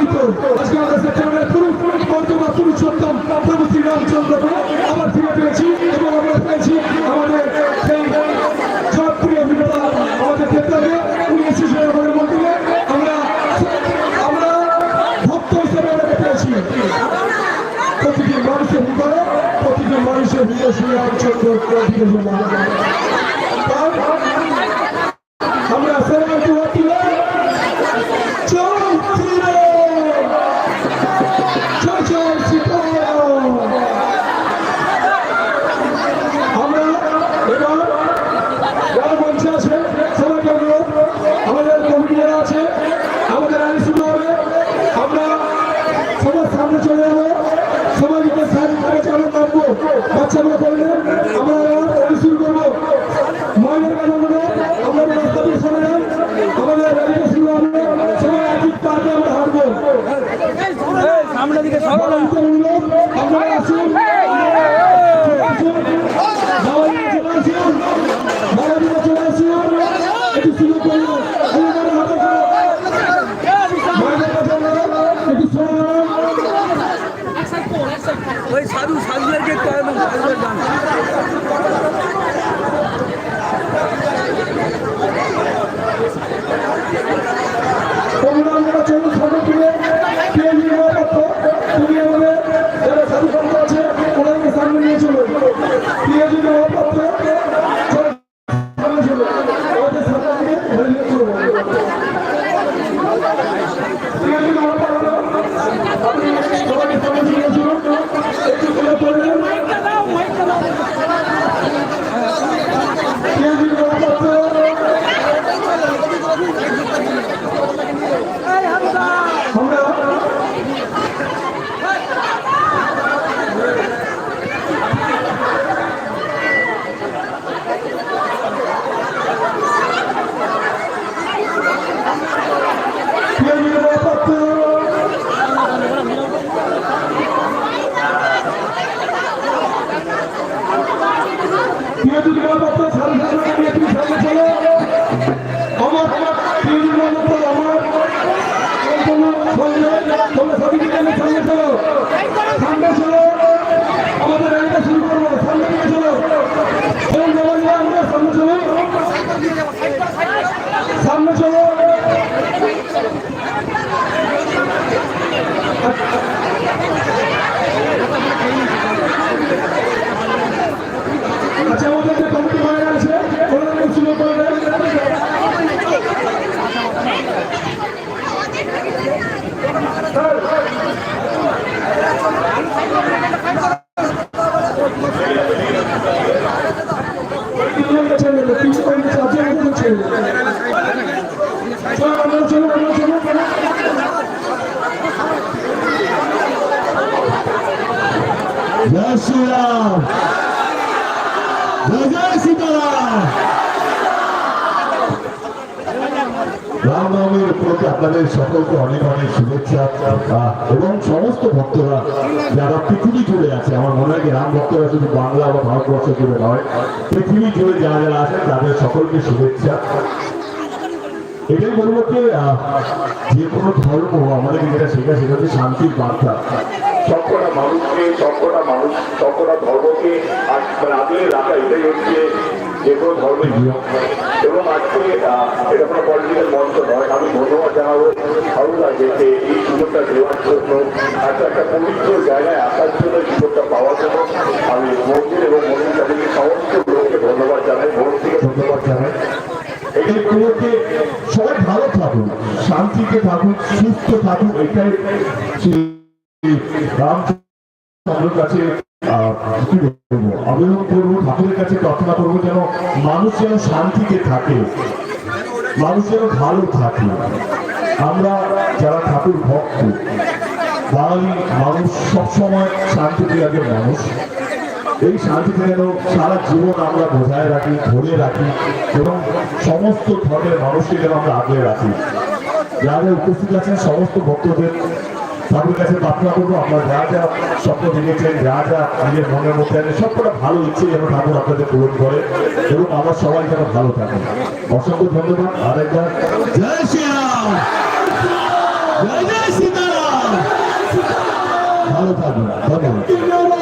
সম্মানিত আজকে আমাদের সেপ্টেম্বরের পুরুষ বর্তমান পুরুষোত্তম প্রভু শ্রীরামচন্দ্রকে আবার ফিরে পেয়েছি এবং আমরা পেয়েছি আমাদের সেই জনপ্রিয় বিনোদন আমাদের ক্ষেত্রে উনি এসেছিলেন মন্দিরে। আমরা আমরা ভক্ত হিসেবে ওনাকে পেয়েছি। প্রতিটি মানুষের হৃদয়ে প্রতিটি মানুষের হৃদয় শ্রীরামচন্দ্র বিরাজমান। তাই আমরা সেরকম দু হাত তুলে জয় শ্রীরাম জয় জয় শ্রীরাম আমরা এবার যারা মঞ্চে আছে সবাইকে অনুরোধ আমাদের কমিটি যারা আছে আমাদের আইন শুরু হবে আমরা সবার সামনে চলে যাব সবাই যদি সাইড করে চলে নামবো বাচ্চাগুলো করলে আমরা এবার শুরু করব মহিলার কাছে অনুরোধ আমরা রাস্তা দিয়ে সরে যান আমাদের র্যালিটা শুরু হবে সবাই একই পার্কে আমরা হাঁটবো সামনের দিকে সরো না। সবাইকে অনুরোধ আপনারা আসুন আসুন সবাই চলে আসুন সবাই চলে আসুন একটু শুরু করব আমাদের হাতে করো মায়েদের কাছে অনুরোধ একটু শুনুন ওই সাধু সাধুদেরকে একটু সাধুদের গান। আমরা সবাই সামনে চলো সামনে চলো আমাদের র্যালিটা শুরু করব সামনে দিকে চলো এই জবান নিয়ে আমরা সামনে চলো সামনে চলো আচ্ছা আমাদের যে কমিটি বাইরে আছে ওনারা শুরু করে দেন তিনজনকে ছেড়ে দেবে তিনশো পয়েন্টে চারজনকে ছেড়ে দেবে চলো আমরা চলো আমরা চলো জয় শ্রীরাম জয় জয় সীতারাম রামনবমীর উপলক্ষে আপনাদের সকলকে অনেক অনেক শুভেচ্ছা এবং সমস্ত ভক্তরা যারা পৃথিবী জুড়ে আছে, আমার মনে হয় রাম ভক্তরা শুধু বাংলা বা ভারতবর্ষ জুড়ে নয়, পৃথিবী জুড়ে যারা যারা তাদের সকলকে শুভেচ্ছা। এটাই বলব যে যে কোনো ধর্ম, আমাদেরকে যেটা শেখা সেটা হচ্ছে শান্তির বার্তা। সবকটা মানুষকে, সবকটা মানুষ, সবকটা ধর্মকে আগ- আগলে রাখা এটাই হচ্ছে যে কোনো ধর্মের নিয়ম। এবং আজকে এটা কোনো পলিটিক্যাল মঞ্চ নয়, আমি ধন্যবাদ জানাব ভালো লাগে যে এই সুযোগটা দেওয়ার জন্য। একটা একটা পবিত্র জায়গায় আসার জন্য সুযোগটা পাওয়ার জন্য আমি মন্দির এবং মন্দির কমিটির সমস্ত লোককে ধন্যবাদ জানাই মন থেকে ধন্যবাদ জানাই। এই উপলক্ষে সবাই ভালো থাকুন, শান্তিতে থাকুন, সুস্থ থাকুন, এটাই রামচন্দ্রের কাছে কি বলব আবেদন করব ঠাকুরের কাছে প্রার্থনা করব যেন মানুষ যেন শান্তিতে থাকে মানুষ যেন ভালো থাকে আমরা যারা ঠাকুর ভক্ত বাঙালি মানুষ সবসময় শান্তি প্রিয়াদের মানুষ এই শান্তিতে যেন সারা জীবন আমরা বজায় রাখি ধরে রাখি এবং সমস্ত ধর্মের মানুষকে যেন আমরা আগলে রাখি যারা উপস্থিত আছেন সমস্ত ভক্তদের সবই কাছে প্রার্থনা করব, আপনার যা যা স্বপ্ন দেখেছেন যা যা নিজের মনের মধ্যে আছে সবকটা ভালো ইচ্ছে যেন ঠাকুর আপনাদের পূরণ করে এবং আমার সবাই যেন ভালো থাকে। অসংখ্য ধন্যবাদ আরেকবার জয় শ্রীরাম, জয় জয় সীতারাম। ভালো থাকবে ধন্যবাদ।